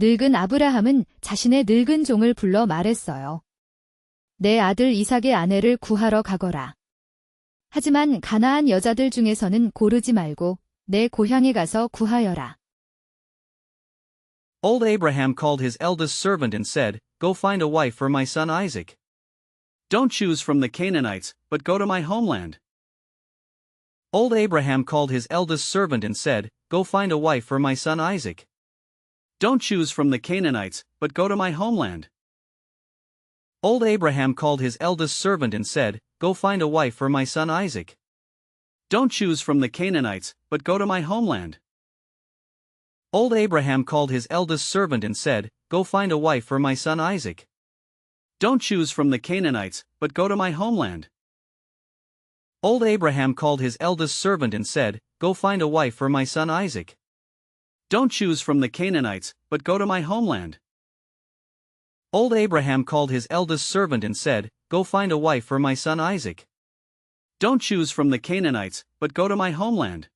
늙은 아브라함은 자신의 늙은 종을 불러 말했어요. 내 아들 이삭의 아내를 구하러 가거라. 하지만 가나안 여자들 중에서는 고르지 말고 내 고향에 가서 구하여라. Old Abraham called his eldest servant and said, Go find a wife for my son Isaac. Don't choose from the Canaanites, but go to my homeland. Old Abraham called his eldest servant and said, Go find a wife for my son Isaac. Don't choose from the Canaanites, but go to my homeland. Old Abraham called his eldest servant and said, Go find a wife for my son Isaac. Don't choose from the Canaanites, but go to my homeland. Old Abraham called his eldest servant and said, Go find a wife for my son Isaac. Don't choose from the Canaanites, but go to my homeland. Old Abraham called his eldest servant and said, Go find a wife for my son Isaac. Don't choose from the Canaanites, but go to my homeland. Old Abraham called his eldest servant and said, Go find a wife for my son Isaac. Don't choose from the Canaanites, but go to my homeland.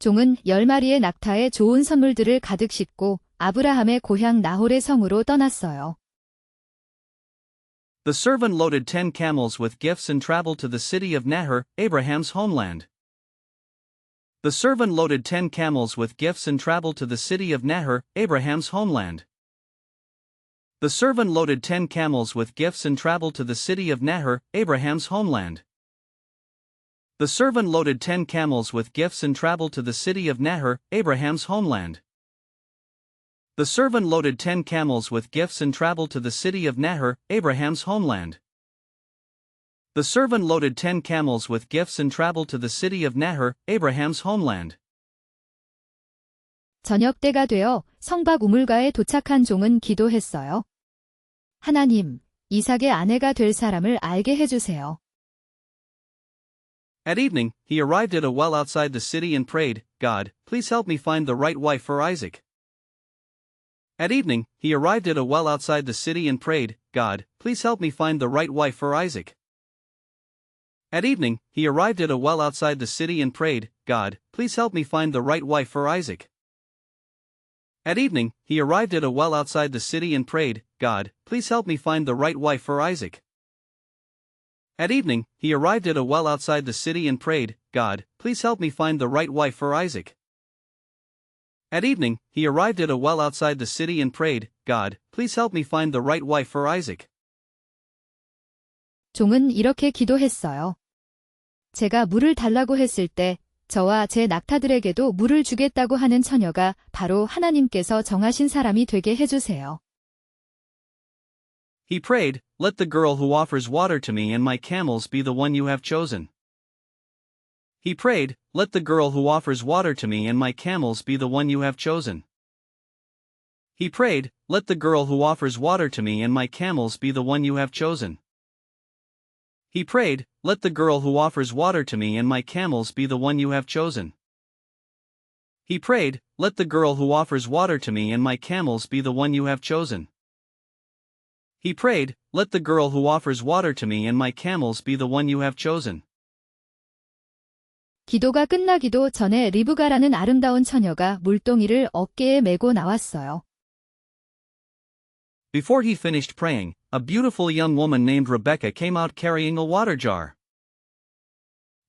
종은 열 마리의 낙타에 좋은 선물들을 가득 싣고 아브라함의 고향 나홀의 성으로 떠났어요. The servant loaded ten camels with gifts and traveled to the city of Nahor, Abraham's homeland. The servant loaded ten camels with gifts and traveled to the city of Nahor, Abraham's homeland. The servant loaded ten camels with gifts and traveled to the city of Nahor, Abraham's homeland. The servant loaded ten camels with gifts and traveled to the city of Nahor, Abraham's homeland. The servant loaded ten camels with gifts and traveled to the city of Nahor, Abraham's homeland. The servant loaded ten camels with gifts and traveled to the city of Nahor, Abraham's homeland. 저녁 때가 되어 성박 우물가에 도착한 종은 기도했어요. 하나님, 이삭의 아내가 될 사람을 알게 해주세요. At evening, he arrived at a well outside the city and prayed, God, please help me find the right wife for Isaac. At evening, he arrived at a well outside the city and prayed, God, please help me find the right wife for Isaac. At evening, he arrived at a well outside the city and prayed, God, please help me find the right wife for Isaac. At evening, he arrived at a well outside the city and prayed, God, please help me find the right wife for Isaac. At evening, he arrived at a well outside the city and prayed, God, please help me find the right wife for Isaac. At evening, he arrived at a well outside the city and prayed, God, please help me find the right wife for Isaac. 종은 이렇게 기도했어요. 제가 물을 달라고 했을 때 저와 제 낙타들에게도 물을 주겠다고 하는 처녀가 바로 하나님께서 정하신 사람이 되게 해주세요. He prayed, Let the girl who offers water to me and my camels be the one you have chosen. He prayed, Let the girl who offers water to me and my camels be the one you have chosen. He prayed, Let the girl who offers water to me and my camels be the one you have chosen. He prayed, Let the girl who offers water to me and my camels be the one you have chosen. He prayed, Let the girl who offers water to me and my camels be the one you have chosen. He prayed, Let the girl who offers water to me and my camels be the one you have chosen. 기도가 끝나기도 전에 리브가라는 아름다운 처녀가 물동이를 어깨에 메고 나왔어요. Before he finished praying, a beautiful young woman named Rebecca came out carrying a water jar.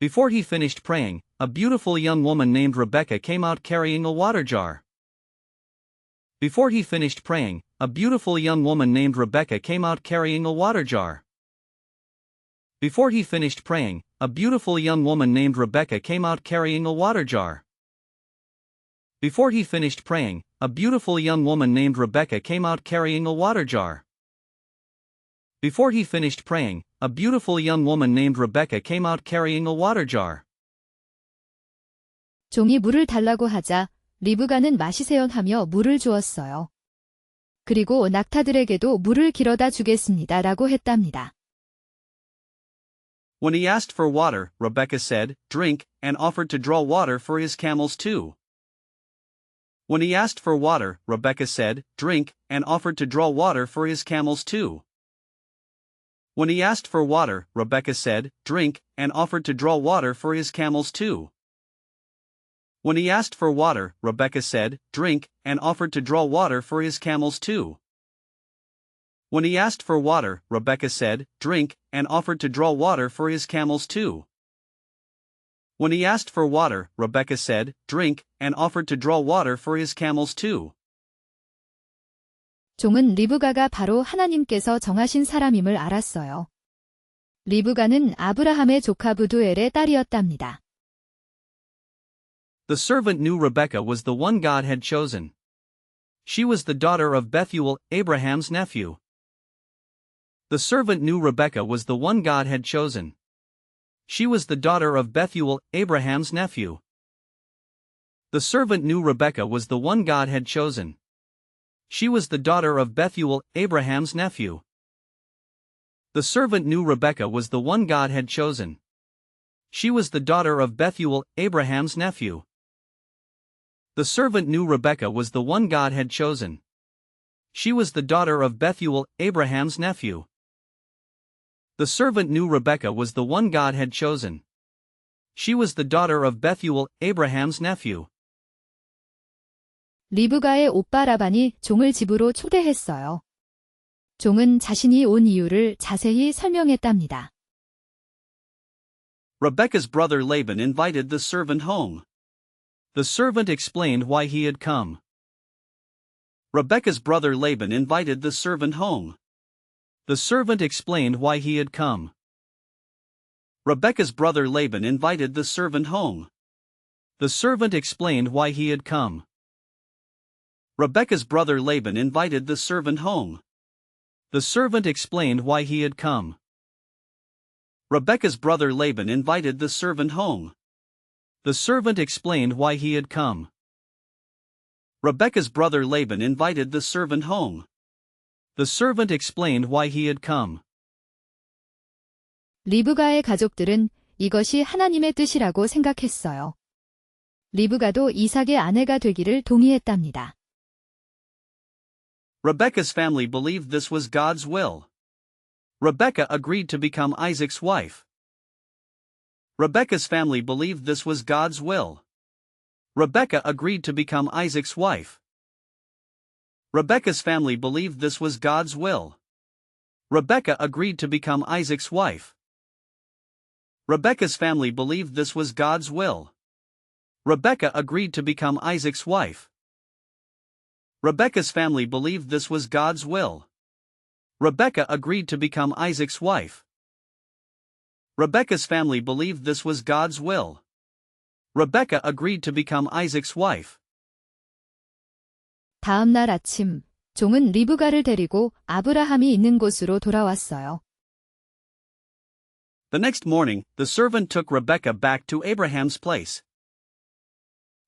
Before he finished praying, a beautiful young woman named Rebecca came out carrying a water jar. Before he finished praying, a beautiful young woman named Rebecca came out carrying a water jar. Before he finished praying, a beautiful young woman named Rebecca came out carrying a water jar. Before he finished praying, a beautiful young woman named Rebecca came out carrying a water jar. Before he finished praying, a beautiful young woman named Rebecca came out carrying a water jar. 종이 물을 달라고 하자 리브가는 마시세요 하며 물을 주었어요. 그리고 낙타들에게도 물을 길어다 주겠습니다 라고 했답니다. When he asked for water, Rebecca said, Drink, and offered to draw water for his camels too. When he asked for water, Rebecca said, Drink, and offered to draw water for his camels too. When he asked for water, Rebecca said, Drink, and offered to draw water for his camels too. When he asked for water, Rebecca said, Drink, and offered to draw water for his camels too. When he asked for water, Rebecca said, Drink, and offered to draw water for his camels too. When he asked for water, Rebecca said, Drink, and offered to draw water for his camels too. 종은 리브가가 바로 하나님께서 정하신 사람임을 알았어요. 리브가는 아브라함의 조카 부두엘의 딸이었답니다. The servant knew Rebecca was the one God had chosen. She was the daughter of Bethuel, Abraham's nephew. The servant knew Rebecca was the one God had chosen. She was the daughter of Bethuel, Abraham's nephew. The servant knew Rebecca was the one God had chosen. She was the daughter of Bethuel, Abraham's nephew. The servant knew Rebecca was the one God had chosen. She was the daughter of Bethuel, Abraham's nephew. The servant knew Rebecca was the one God had chosen. She was the daughter of Bethuel, Abraham's nephew. The servant knew Rebecca was the one God had chosen. She was the daughter of Bethuel, Abraham's nephew. 리브가의 오빠 라반이 종을 집으로 초대했어요. 종은 자신이 온 이유를 자세히 설명했답니다. Rebecca's brother Laban invited the servant home. The servant explained why he had come. Rebecca's brother Laban invited the servant home. The servant explained why he had come. Rebecca's brother Laban invited the servant home. The servant explained why he had come. Rebecca's brother Laban invited the servant home. The servant explained why he had come. Rebecca's brother Laban invited the servant home. The servant explained why he had come. Rebecca's brother Laban invited the servant home. The servant explained why he had come. 리브가의 가족들은 이것이 하나님의 뜻이라고 생각했어요. 리브가도 이삭의 아내가 되기를 동의했답니다. Rebecca's family believed this was God's will. Rebecca agreed to become Isaac's wife. Rebecca's family believed this was God's will. Rebecca agreed to become Isaac's wife. Rebecca's family believed this was God's will. Rebecca agreed to become Isaac's wife. Rebecca's family believed this was God's will. Rebecca agreed to become Isaac's wife. Rebecca's family believed this was God's will. Rebecca agreed to become Isaac's wife. Rebecca's family believed this was God's will. Rebecca agreed to become Isaac's wife. 다음 날 아침, 종은 리브가를 데리고 아브라함이 있는 곳으로 돌아왔어요. The next morning, the servant took Rebecca back to Abraham's place.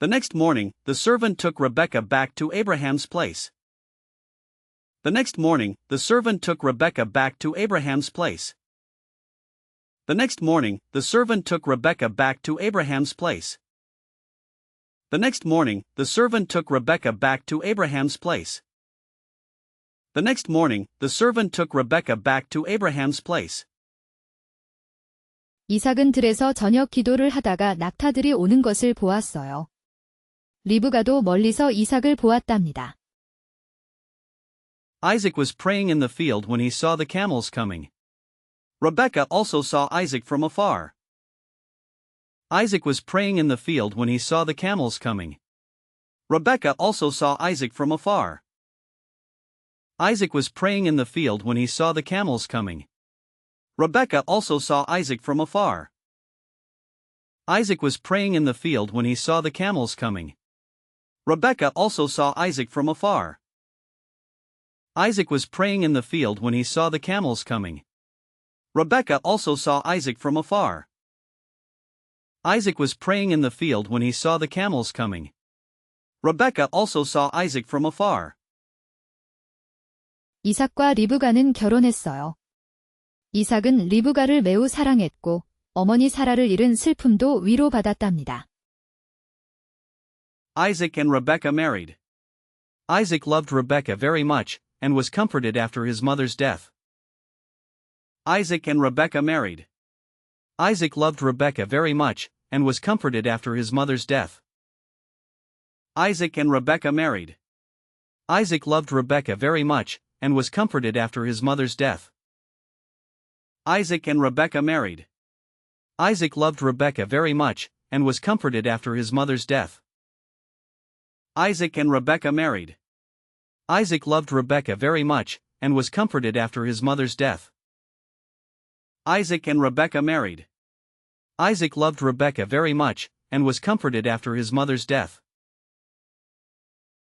The next morning, the servant took Rebecca back to Abraham's place. The next morning, the servant took Rebecca back to Abraham's place. The next morning, the servant took Rebecca back to Abraham's place. The next morning, the servant took Rebecca back to Abraham's place. The next morning, the servant took Rebecca back to Abraham's place. 이삭은 들에서 저녁 기도를 하다가 낙타들이 오는 것을 보았어요. 리브가도 멀리서 이삭을 보았답니다. Isaac was praying in the field when he saw the camels coming. Rebecca also saw Isaac from afar. Isaac was praying in the field when he saw the camels coming. Rebecca also saw Isaac from afar. Isaac was praying in the field when he saw the camels coming. Rebecca also saw Isaac from afar. Isaac was praying in the field when he saw the camels coming. Rebecca also saw Isaac from afar. Isaac was praying in the field when he saw the camels coming. Rebecca also saw Isaac from afar. Isaac was praying in the field when he saw the camels coming. Rebecca also saw Isaac from afar. 이삭과 리브가는 결혼했어요. 이삭은 리브가를 매우 사랑했고 어머니 사라를 잃은 슬픔도 위로받았답니다. Isaac and Rebecca married. Isaac loved Rebecca very much and was comforted after his mother's death. Isaac and Rebecca married. Isaac loved Rebecca very much and was comforted after his mother's death. Isaac and Rebekah married. Isaac loved Rebekah very much, and was comforted after his mother's death. Isaac and Rebekah married. Isaac loved Rebekah very much, and was comforted after his mother's death. Isaac and Rebekah married. Isaac loved Rebekah very much, and was comforted after his mother's death. Isaac and Rebekah married. Isaac loved Rebekah very much, and was comforted after his mother's death.